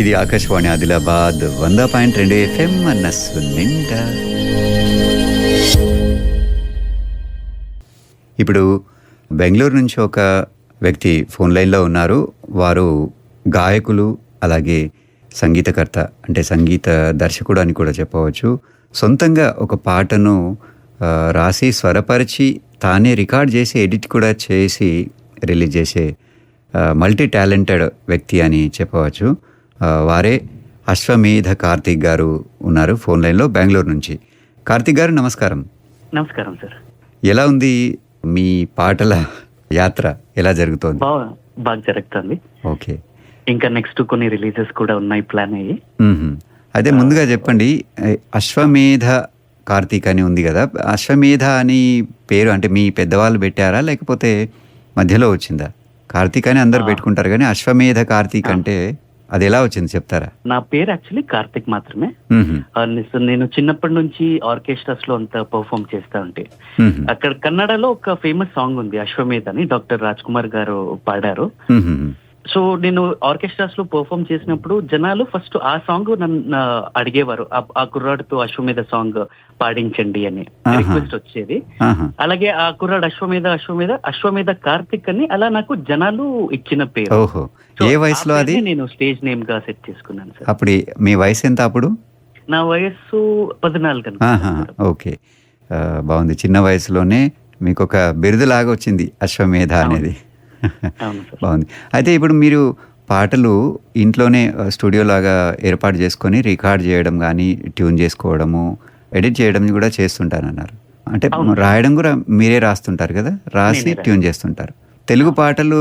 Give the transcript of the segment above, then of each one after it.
ఇది ఆకాశవాణి ఆదిలాబాద్ వంద పాయింట్ రెండు ఎఫ్ఎం మనస్సు నిండా. ఇప్పుడు బెంగళూరు నుంచి ఒక వ్యక్తి ఫోన్ లైన్లో ఉన్నారు. వారు గాయకులు అలాగే సంగీతకర్త అంటే సంగీత దర్శకుడు అని కూడా చెప్పవచ్చు. సొంతంగా ఒక పాటను రాసి స్వరపరిచి తానే రికార్డ్ చేసి ఎడిట్ కూడా చేసి రిలీజ్ చేసే మల్టీ టాలెంటెడ్ వ్యక్తి అని చెప్పవచ్చు. వారే అశ్వమేధ కార్తీక్ గారు ఉన్నారు ఫోన్ లైన్లో బెంగళూరు నుంచి. కార్తీక్ గారు నమస్కారం. నమస్కారం సార్. ఎలా ఉంది మీ పాటల యాత్ర? ఎలా జరుగుతోంది? బాగా జరుగుతుంది. ఓకే. ఇంకా నెక్స్ట్ కొన్ని రిలీజెస్ కూడా ఉన్నాయి ప్లాన్ అయ్యి. అయితే ముందుగా చెప్పండి అశ్వమేధ కార్తీక్ అని ఉంది కదా అశ్వమేధ అని పేరు అంటే మీ పెద్దవాళ్ళు పెట్టారా లేకపోతే మధ్యలో వచ్చిందా? కార్తీక్ అని అందరు పెట్టుకుంటారు కానీ అశ్వమేధ కార్తీక్ అంటే అది ఎలా వచ్చింది చెప్తారా? నా పేరు యాక్చువల్లీ కార్తిక్ మాత్రమే. నేను చిన్నప్పటి నుంచి ఆర్కెస్ట్రాస్లో అంతా పర్ఫామ్ చేస్తా ఉంటే. అక్కడ కన్నడలో ఒక ఫేమస్ సాంగ్ ఉంది అశ్వమేధ్ అని డాక్టర్ రాజ్ కుమార్ గారు పాడారు. సో నేను ఆర్కెస్ట్రాస్లో పర్ఫామ్ చేసినప్పుడు జనాలు ఫస్ట్ ఆ సాంగ్ నన్ను అడిగేవారు. ఆ- కుర్రాడితో అశ్వమేధ సాంగ్ పాడించండి అని. రిక్వెస్ట్ వచ్చేది. అలాగే ఆ కుర్రాడు అశ్వమేధ అశ్వమేధ అశ్వమేధ కార్తిక్ అని అలా నాకు జనాలు ఇచ్చిన పేరు. ఏ వయసులో అది? నేను స్టేజ్ నేమ్గా సెట్ చేసుకున్నాను సార్. అప్పుడు మీ వయసు ఎంత అప్పుడు? నా వయస్సు పద్నాలుగు. ఓకే. బాగుంది. చిన్న వయసులోనే మీకు ఒక బిరుదులాగా వచ్చింది అశ్వమేధ అనేది. బాగుంది. అయితే ఇప్పుడు మీరు పాటలు ఇంట్లోనే స్టూడియో లాగా ఏర్పాటు చేసుకొని రికార్డ్ చేయడం కానీ ట్యూన్ చేసుకోవడము ఎడిట్ చేయడం కూడా చేస్తుంటారన్నారు అంటే రాయడం కూడా మీరే రాస్తుంటారు కదా? రాసి ట్యూన్ చేస్తుంటారు. తెలుగు పాటలు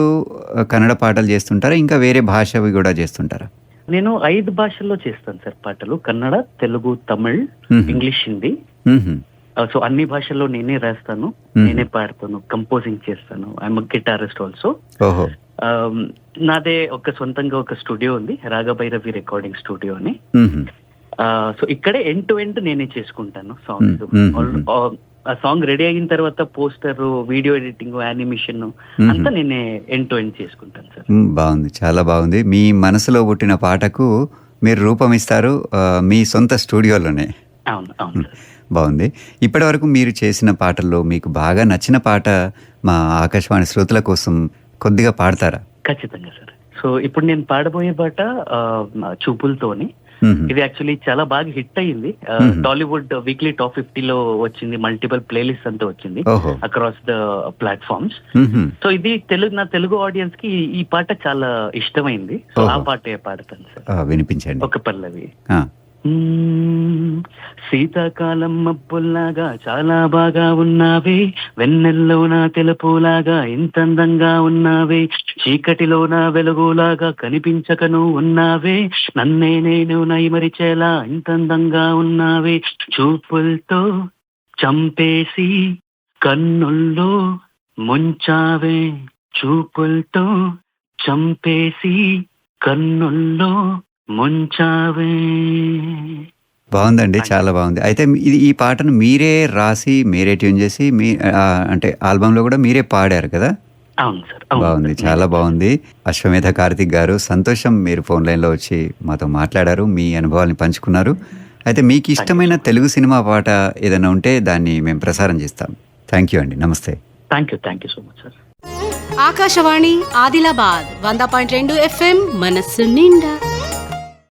కన్నడ పాటలు చేస్తుంటారా? ఇంకా వేరే భాషవి కూడా చేస్తుంటారా? నేను ఐదు భాషల్లో చేస్తాను సార్ పాటలు. కన్నడ తెలుగు తమిళ్. ఇంగ్లీష్ హిందీ. సో అన్ని భాషల్లో నేనే రాస్తాను. నేనే పాడతాను కంపోజింగ్ చేస్తాను. ఐఎమ్ గిటారిస్ట్ ఆల్సో నాదే ఒక సొంతంగా ఒక స్టూడియో ఉంది రాగభైరవి రికార్డింగ్ స్టూడియో అని. సో ఇక్కడే ఎండ్ టు ఎండ్ నేనే చేసుకుంటాను సాంగ్స్ ఆ సాంగ్ రెడీ అయిన తర్వాత పోస్టర్ వీడియో ఎడిటింగ్ యానిమేషన్ అంతా నేనే ఎండ్ టు ఎండ్ చేసుకుంటాను సార్ బాగుంది చాలా బాగుంది. మీ మనసులో పుట్టిన పాటకు మీరు రూపం ఇస్తారు ఆ, మీ సొంత స్టూడియోలోనే అవును అవును బాగుంది. ఇప్పటి వరకు మీరు చేసిన పాటల్లో మీకు బాగా నచ్చిన పాట మా ఆకాశవాణి శ్రోతల కోసం కొద్దిగా పాడతారా? ఖచ్చితంగా సార్. సో ఇప్పుడు నేను పాడబోయే పాట చూపులతోని. ఇది యాక్చువల్లీ చాలా బాగా హిట్ అయ్యింది. టాలీవుడ్ వీక్లీ టాప్ ఫిఫ్టీలో వచ్చింది మల్టిపుల్ ప్లేలిస్ట్ అంతా వచ్చింది అక్రాస్ ద ప్లాట్ఫామ్స్. సో ఇది తెలుగు నా తెలుగు ఆడియన్స్కి ఈ- పాట చాలా ఇష్టమైంది. సో ఆ. పాటే పాడతాను సార్. వినిపించండి. ఒక పల్లవి. శీతాకాలం మబ్బుల్లాగా చాలా బాగా ఉన్నావే. వెన్నెల్లో నా తెలుపులాగా ఇంత అందంగా ఉన్నావే. చీకటిలో నా వెలుగులాగా కనిపించకను ఉన్నావే. నన్నే నేను నైమరిచేలా ఇంత అందంగా ఉన్నావే. చూపులతో చంపేసి కన్నుల్లో ముంచావే. చూపులతో చంపేసి కన్నుల్లో ముంచావే. బాగుందండి చాలా బాగుంది. అయితే ఇది ఈ పాటను మీరే రాసి మీరే ట్యూన్ చేసి మీ అంటే ఆల్బంలో కూడా మీరే పాడారు కదా? అవును సార్ అవును బాగుంది. చాలా బాగుంది. అశ్వమేధ కార్తిక్ గారు సంతోషం మీరు ఫోన్ లైన్లో వచ్చి మాతో మాట్లాడారు మీ అనుభవాల్ని పంచుకున్నారు. అయితే మీకు ఇష్టమైన తెలుగు సినిమా పాట ఏదైనా ఉంటే దాన్ని మేము ప్రసారం చేస్తాం. థ్యాంక్ యూ అండి నమస్తే. Thank you thank you so much sir. Akashvani Adilabad వంద పాయింట్ రెండు ఎఫ్ఎం మనస్సు నిండా.